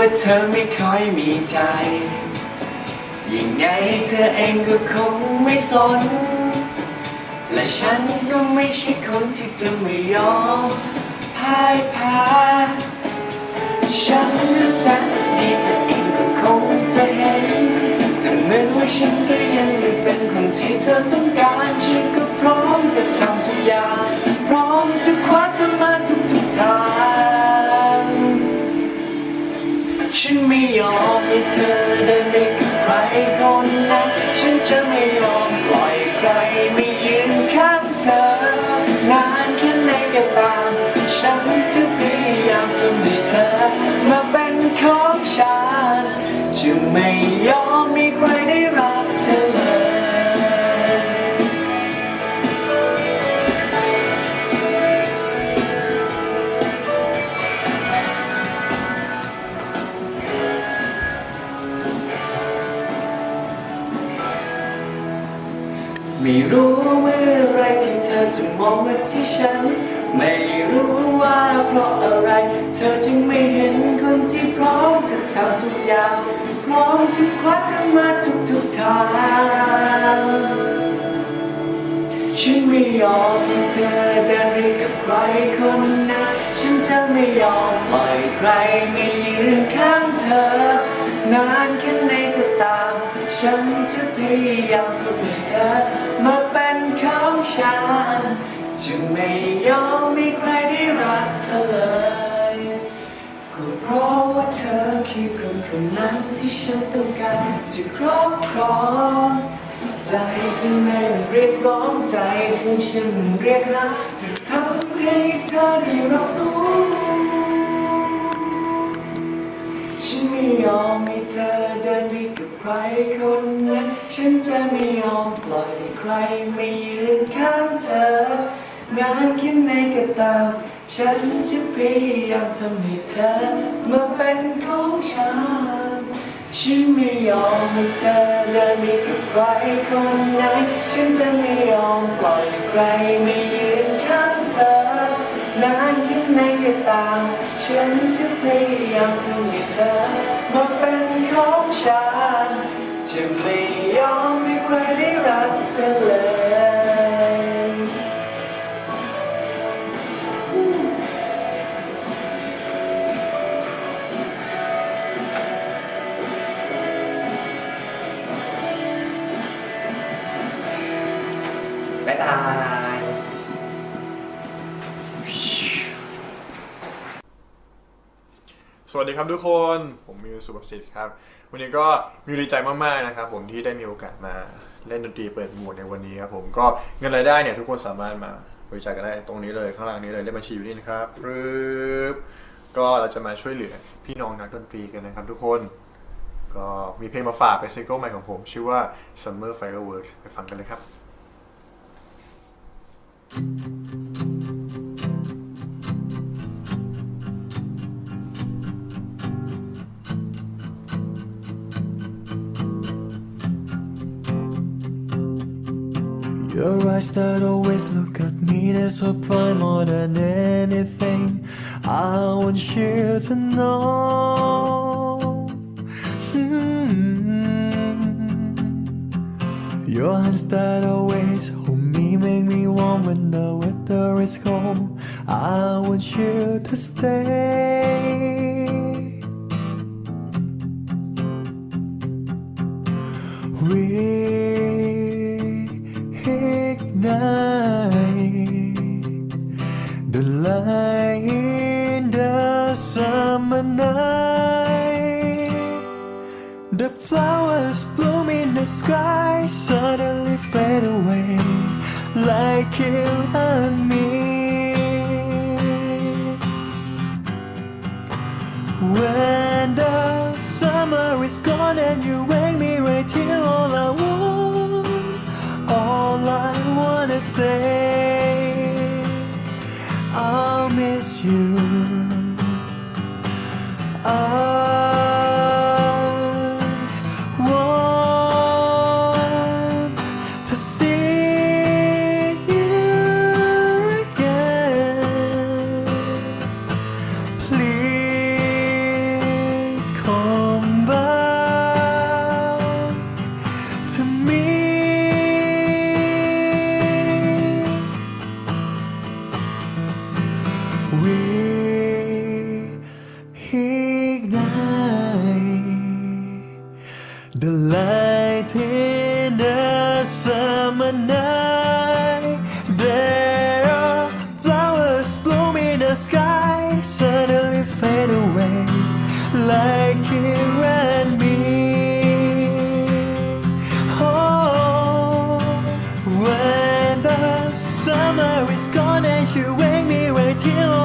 ว่าเธอไม่ค่อยมีใจ ยังไงเธอเองก็คงไม่สน และฉันก็ไม่ใช่คนที่จะไม่ยอมพ่ายแพ้ฉันก็แสนจะดีเธอเองก็คงจะเห็น แต่เหมือนว่าฉันก็ยังไม่เป็นคนที่เธอต้องการ ฉันก็พร้อมจะทำทุกอย่าง ไม่ยอมให้เธอเดินไปกับใครคนนั้นฉันจะไม่ยอมปล่อยใครไม่ยืนข้างเธอ นานแค่ไหนก็ตาม ฉันจะพยายามทำให้เธอ มาเป็นของฉันจึงไม่ ที่เธอจะมองมาที่ฉัน ไม่รู้ว่าเพราะอะไร เธอจึงไม่เห็นคนที่พร้อมจะทำทุกอย่าง พร้อมจะคว้าเธอมาทุกทุกทางฉันไม่ยอมให้เธอเดินไปกับใครคนนั้นฉันจะไม่ยอมปล่อยใครไม่ยืนข้างเธอ นานแค่ไหนก็ตาม ฉันจะพยายามทำให้เธอมาง ฉันจะไม่ยอมมีใครได้รักเธอเลยก็เพราะว่าเธอคือคนคนนั้นที่ฉันต้องการจะครอบครองใจข้างในมันเรียกร้องใจของฉันมันเรียกร้องจะทำให้เธอได้รับรู้ฉันไม่ยอมให้เธอเดินไปกับใครคนนั้นฉันจะไม่ยอมปล่อย ใครไม่ยืนข้างเธอนานแค่ไหนก็ตาม ฉันจะพยายามทำให้เธอมาเป็นของฉัน ฉันไม่ยอมให้เธอเดินไปกับใครคนไหน ฉันจะไม่ยอมปล่อยใครไม่ยืนข้างเธอนานแค่ไหนก็ตาม ฉันจะพยายามทำให้เธอมา บ๊ายบายสวัสดีครับทุกคน ผมมิวสุภสิทธิ์ครับ วันนี้ก็มิวดีใจมากๆนะครับผมที่ได้มีโอกาสมาเล่นดนตรีเปิดหมวกในวันนี้ครับผมก็เงินรายได้เนี่ยทุกคนสามารถมาบริจาคกันได้ตรงนี้เลยข้างล่างนี้เลยเลขบัญชีอยู่นี่นะครับปึ๊บก็เราจะมาช่วยเหลือพี่น้องนักดนตรีกันนะครับทุกคน ก็มีเพลงมาฝากเป็นซิงเกิลใหม่ของผม ชื่อว่า Summer Fireworks ไปฟังกันเลยครับ Your eyes that always look at me, so prime more than anything. I want you to know. Hmm. Your hands that always hold me, make me warm when the weather is cold. I want you to stay. Sky suddenly fade away like you and me. Like you and me. Oh, when the summer is gone and you wake me right here,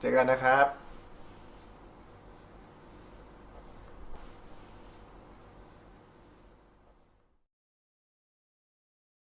เจอกันนะครับ